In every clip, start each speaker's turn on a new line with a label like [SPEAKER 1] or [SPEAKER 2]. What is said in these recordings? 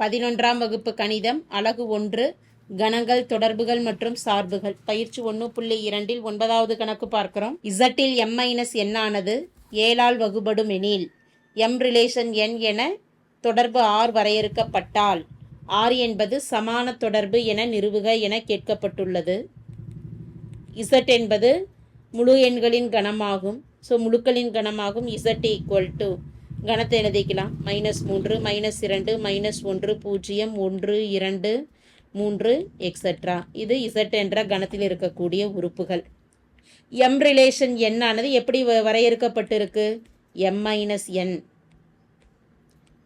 [SPEAKER 1] பதினொன்றாம் வகுப்பு கணிதம் அலகு ஒன்று கணங்கள் தொடர்புகள் மற்றும் சார்புகள். பயிற்சி ஒன்று புள்ளி இரண்டில் ஒன்பதாவது கணக்கு பார்க்கிறோம். இசட்டில் எம் மைனஸ் எண்ணானது ஏழால் வகுபடும் எனில் எம் ரிலேஷன் என் என தொடர்பு ஆர் வரையறுக்கப்பட்டால் ஆர் என்பது சமான தொடர்பு என நிறுவுக என கேட்கப்பட்டுள்ளது. இசட் என்பது முழு எண்களின் கணமாகும் ஸோ முழுக்களின் கணமாகும் இசட் ஈக்குவல் டு கணத்தை எழுதிக்கலாம். மைனஸ் மூன்று மைனஸ் இரண்டு மைனஸ் ஒன்று பூஜ்ஜியம் ஒன்று இரண்டு மூன்று எக்ஸட்ரா இது இசட் என்ற கணத்தில் இருக்கக்கூடிய உறுப்புகள். எம் ரிலேஷன் எண்ணானது எப்படி வ- வரையறுக்கப்பட்டிருக்கு? M minus N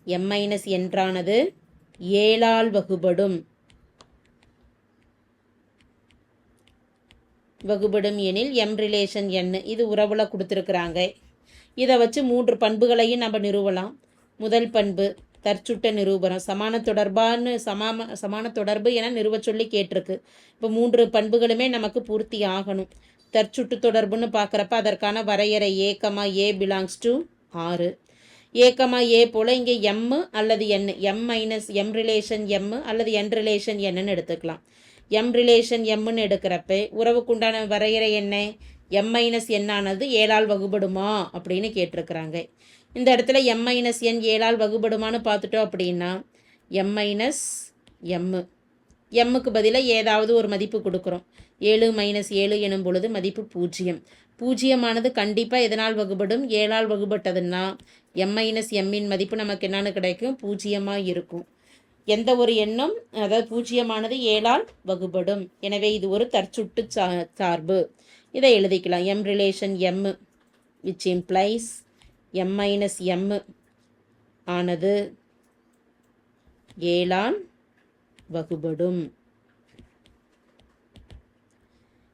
[SPEAKER 1] M minus என்றானது ஏழால் வகுபடும். வகுபடும் எனில் எம் ரிலேஷன் என் இது உறவுல கொடுத்துருக்குறாங்க. இதை வச்சு மூன்று பண்புகளையும் நம்ம நிறுவலாம். முதல் பண்பு தற்சுட்ட நிரூபணம். சமான தொடர்பான்னு சமாம சமான தொடர்பு என நிறுவ சொல்லி கேட்டிருக்கு. இப்போ மூன்று பண்புகளுமே நமக்கு பூர்த்தி ஆகணும். தற்சுட்டு தொடர்புன்னு பார்க்குறப்ப அதற்கான வரையறை ஏக்கமா ஏ பிலாங்ஸ் டு ஆறு ஏக்கமா ஏ போல் இங்கே எம் அல்லது N M minus M relation M அல்லது என் ரிலேஷன் என்னன்னு எடுத்துக்கலாம். எம் ரிலேஷன் எம்னு எடுக்கிறப்ப உறவுக்குண்டான வரையறை என்ன? எம் மைனஸ் என்னானது ஏழால் வகுபடுமா? அப்படின்னு கேட்டிருக்கிறாங்க. இந்த இடத்துல எம் மைனஸ் என் ஏழால் வகுபடுமான்னு பார்த்துட்டோம் அப்படின்னா எம் மைனஸ் எம்மு எம்முக்கு பதிலாக ஏதாவது ஒரு மதிப்பு கொடுக்குறோம். ஏழு மைனஸ் ஏழு எனும் பொழுது மதிப்பு பூஜ்ஜியம். பூஜ்ஜியமானது கண்டிப்பாக எதனால் வகுபடும்? ஏழால் வகுபட்டதுன்னா எம் மைனஸ் எம்மின் மதிப்பு நமக்கு என்னென்னு கிடைக்கும்? பூஜ்ஜியமாக இருக்கும். எந்த ஒரு எண்ணும் அதாவது பூஜ்ஜியமானது ஏழால் வகுபடும். எனவே இது ஒரு தற்சுட்டு சா சார்பு. இதை எழுதிக்கலாம். M relation M which implies M minus M ஆனது ஏழான் வகுபடும்.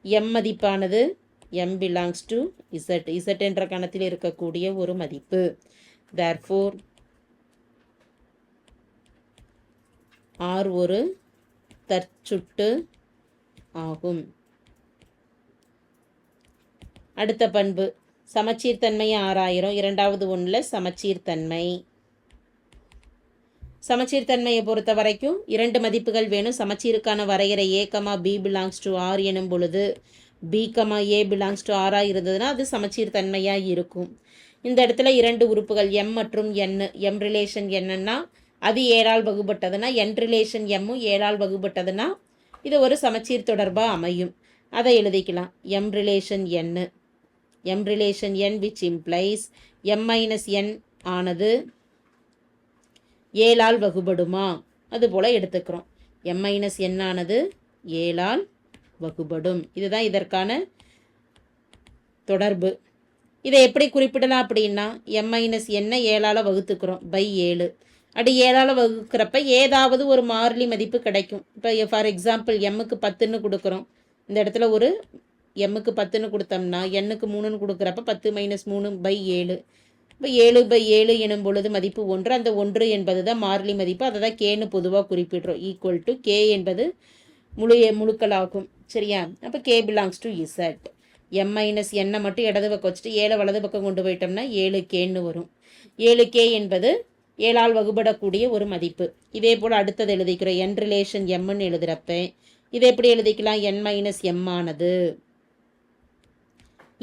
[SPEAKER 1] எம் மதிப்பானது M belongs to Z Z என்ற கணத்தில் இருக்கக்கூடிய ஒரு மதிப்பு. தேர்ஃபோர் ஆர் ஒரு தற்சுட்டு ஆகும். அடுத்த பண்பு. சமச்சீர்த்தன்மை ஆறாயிரம். இரண்டாவது ஒன்றில் சமச்சீர்த்தன்மை சமச்சீர்த்தன்மையை பொறுத்த வரைக்கும் இரண்டு மதிப்புகள் வேணும். சமச்சீருக்கான வரையறை A comma B belongs to R எனும் பொழுது B comma A belongs to ஆராக இருந்ததுன்னா அது சமச்சீர்த்தன்மையாக இருக்கும். இந்த இடத்துல இரண்டு உறுப்புகள் எம் மற்றும் என் எம் ரிலேஷன் என்னன்னா அது ஏழால் வகுப்பட்டதுன்னா என் ரிலேஷன் எம்மும் ஏழால் வகுப்பட்டதுன்னா இது ஒரு சமச்சீர் தொடர்பாக அமையும். அதை எழுதிக்கலாம். M relation N M relation N which implies M minus N ஆனது ஏழால் வகுபடுமா? அதுபோல் எடுத்துக்கிறோம். எம் மைனஸ் என் ஆனது ஏழால் வகுபடும். இதுதான் இதற்கான தொடர்பு. இதை எப்படி குறிப்பிடலாம் அப்படின்னா எம் மைனஸ் என்ன ஏழால் வகுத்துக்கிறோம் பை ஏழு. அப்படி ஏழால் வகுக்கிறப்ப ஏதாவது ஒரு மாறிலி மதிப்பு கிடைக்கும். இப்போ ஃபார் எக்ஸாம்பிள் எம்முக்கு பத்துன்னு கொடுக்குறோம். இந்த இடத்துல ஒரு எம்முக்கு பத்துன்னு கொடுத்தோம்னா எண்ணுக்கு மூணுன்னு கொடுக்குறப்ப பத்து மைனஸ் மூணு பை ஏழு. இப்போ ஏழு பை ஏழு எனும் பொழுது மதிப்பு ஒன்று. அந்த ஒன்று என்பது தான் மாறிலி மதிப்பு. அதை தான் கேன்னு பொதுவாக குறிப்பிடுறோம். ஈக்குவல் டு கே என்பது முழு முழுக்களாகும். சரியா? அப்போ K belongs to Z M minus எண்ணை மட்டும் இடது பக்கம் வச்சுட்டு ஏழை வலது பக்கம் கொண்டு போயிட்டோம்னா ஏழு கேன்னு வரும். ஏழு கே என்பது ஏழால் வகுபடக்கூடிய ஒரு மதிப்பு. இதே போல் அடுத்தது எழுதிக்கிறோம். என் ரிலேஷன் எம்முன்னு எழுதுகிறப்ப இதை எப்படி எழுதிக்கலாம்? என் மைனஸ் எம் ஆனது.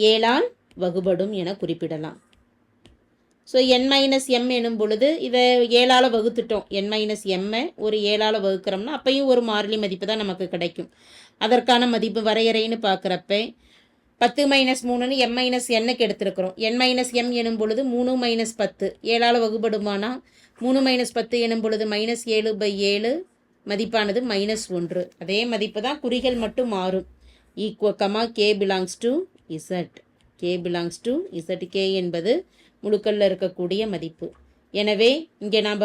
[SPEAKER 1] ஏழால் வகுபடும் என குறிப்பிடலாம். ஸோ என் மைனஸ் எம் எனும் பொழுது இதை ஏழால் வகுத்துட்டோம். என் மைனஸ் எம்மை ஒரு ஏழால் வகுக்கிறோம்னா அப்பையும் ஒரு மாறிலி மதிப்பு தான் நமக்கு கிடைக்கும். அதற்கான மதிப்பு வரையறைன்னு பார்க்குறப்ப பத்து மைனஸ் மூணுன்னு எம் மைனஸ் எண்ணுக்கு எடுத்திருக்கிறோம். என் மைனஸ் எம் எனும் பொழுது மூணு மைனஸ் பத்து. ஏழால் வகுபடுமானா மூணு மைனஸ் பத்து எனும் பொழுது மைனஸ் ஏழு பை ஏழு மதிப்பானது மைனஸ் ஒன்று. அதே மதிப்பு தான் குறிகள் மட்டும் மாறும். Equal comma K belongs to Z K belongs to Z K என்பது முழுக்கல்ல இருக்கக்கூடிய மதிப்பு. எனவே இங்கே நாம்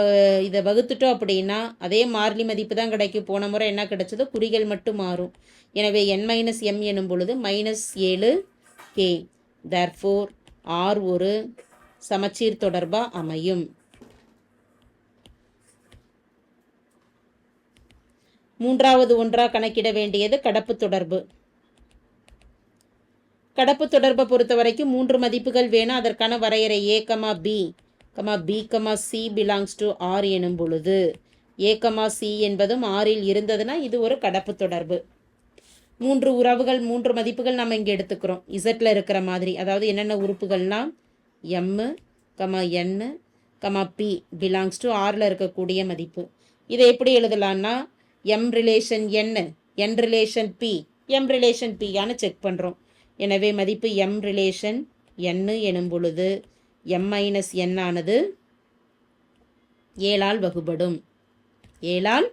[SPEAKER 1] இதை வகுத்துட்டோம் அப்படின்னா அதே மாறிலி மதிப்பு தான் கிடைக்கும் போன முறை என்ன கிடைச்சதோ? குறிகள் மட்டும் மாறும். எனவே என் மைனஸ் எம் எனும் பொழுது மைனஸ் ஏழு கே தர்ஃபோர் ஆர் ஒரு சமச்சீர் தொடர்பாக அமையும். மூன்றாவது ஒன்றாக கணக்கிட வேண்டியது கடப்பு தொடர்பு. கடப்பு தொடர்பை பொறுத்த வரைக்கும் மூன்று மதிப்புகள் வேணும் அதற்கான வரையறை A comma B comma B comma C belongs to R எனும் பொழுது ஏகமா சி என்பதும் ஆறில் இருந்ததுன்னா இது ஒரு கடப்பு தொடர்பு. மூன்று உறவுகள் மூன்று மதிப்புகள் நம்ம இங்கே எடுத்துக்கிறோம். இசட்டில் இருக்கிற மாதிரி. அதாவது என்னென்ன உறுப்புகள்லாம் M comma N comma B belongs to ஆரில் இருக்கக்கூடிய மதிப்பு. இதை எப்படி எழுதலான்னா M relation N N relation B M relation பியான்னு check பண்ணுறோம் எனவே மதிப்பு எம் ரிலேஷன் என்னு எனும் பொழுது எம் மைனஸ் என் ஆனது ஏழால் வகுபடும். ஏழால்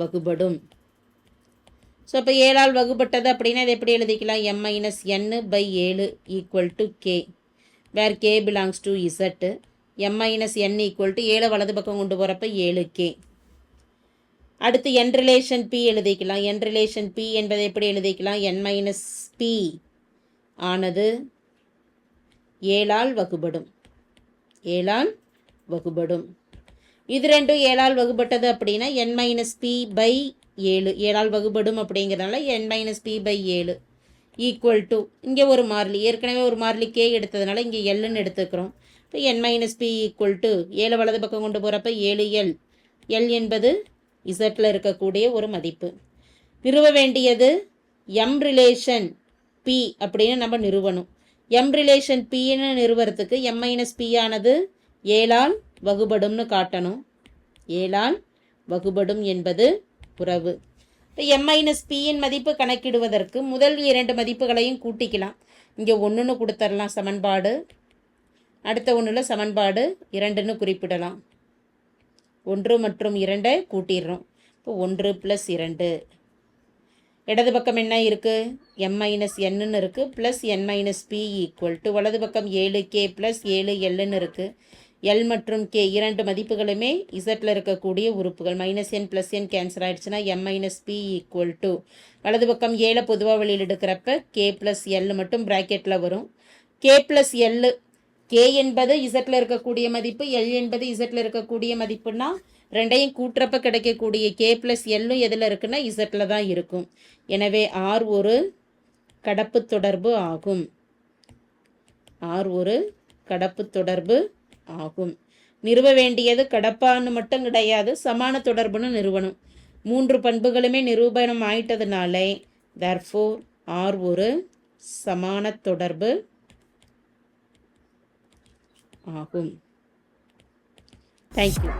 [SPEAKER 1] வகுபடும். ஸோ அப்போ ஏழால் வகுப்பட்டது அப்படின்னா இதை எப்படி எழுதிக்கலாம்? எம் மைனஸ் என்னு பை ஏழு equal to K where K belongs to Z M minus N equal to ஏழை வலது பக்கம் கொண்டு போகிறப்ப ஏழு கே அடுத்து என் ரிலேஷன் பி எழுதிக்கலாம். என் ரிலேஷன் பி என்பதை எப்படி எழுதிக்கலாம்? என் மைனஸ் பி ஆனது ஏழால் வகுபடும். ஏழால் வகுபடும். இது ரெண்டும் ஏழால் வகுப்பட்டது அப்படின்னா என் மைனஸ் பி பை ஏழு. ஏழால் வகுபடும் அப்படிங்கிறனால என் மைனஸ் பி பை ஏழு. ஈக்குவல் டு இங்கே ஒரு மாறிலி. ஏற்கனவே ஒரு மாறிலி கே எடுத்ததுனால இங்கே எல்லுன்னு எடுத்துக்கிறோம். இப்போ N minus B equal to ஏழு வலது பக்கம் கொண்டு போகிறப்ப ஏழு எல் எல் என்பது இசட்டில் இருக்கக்கூடிய ஒரு மதிப்பு. நிறுவ வேண்டியது எம் ரிலேஷன் பி அப்படின்னு நம்ம நிறுவனம் எம் ரிலேஷன் பின்னு நிறுவறதுக்கு எம் மைனஸ் பி ஆனது ஏழால் வகுபடும்னு காட்டணும். ஏழால் வகுபடும் என்பது உறவு. இப்போ எம் மைனஸ் பியின் மதிப்பு கணக்கிடுவதற்கு முதல் இரண்டு மதிப்புகளையும் கூட்டிக்கலாம். இங்கே ஒன்றுன்னு கொடுத்துடலாம் சமன்பாடு. அடுத்த ஒன்றில் சமன்பாடு இரண்டுன்னு குறிப்பிடலாம். ஒன்று மற்றும் இரண்டை கூட்டிடுறோம். இப்போ ஒன்று ப்ளஸ் இரண்டு. இடது பக்கம் என்ன இருக்குது எம் மைனஸ் என்னன்னு இருக்குது plus N minus B equal to வலது பக்கம் ஏழு கே ப்ளஸ் ஏழு எல்லுன்னு இருக்குது எல் மற்றும் கே இரண்டு மதிப்புகளுமே இசட்டில் இருக்கக்கூடிய உறுப்புகள். Minus N plus N cancel ஆகிடுச்சுன்னா M minus B equal to வலது பக்கம் ஏழை பொதுவாக வெளியில் எடுக்கிறப்ப கே ப்ளஸ் எல் மட்டும் ப்ராக்கெட்டில் வரும். கே ப்ளஸ் எல்லு கே என்பது இசட்டில் இருக்கக்கூடிய மதிப்பு எல் என்பது இசட்டில் இருக்கக்கூடிய மதிப்புனா ரெண்டையும் கூட்டுறப்ப கிடைக்கக்கூடிய கே ப்ளஸ் எல்லும் எதில் இருக்குன்னா இசட்டில் தான் இருக்கும். எனவே ஆர் ஒரு கடப்பு தொடர்பு ஆகும். ஆர் ஒரு கடப்பு தொடர்பு ஆகும். நிறுவ வேண்டியது கடப்பான்னு மட்டும் கிடையாது சமான தொடர்புன்னு நிறுவனம் மூன்று பண்புகளுமே நிரூபணம் ஆயிட்டதுனாலே தர்ஃபோர் ஆர் ஒரு சமான தொடர்பு ஆகும். தேங்க்யூ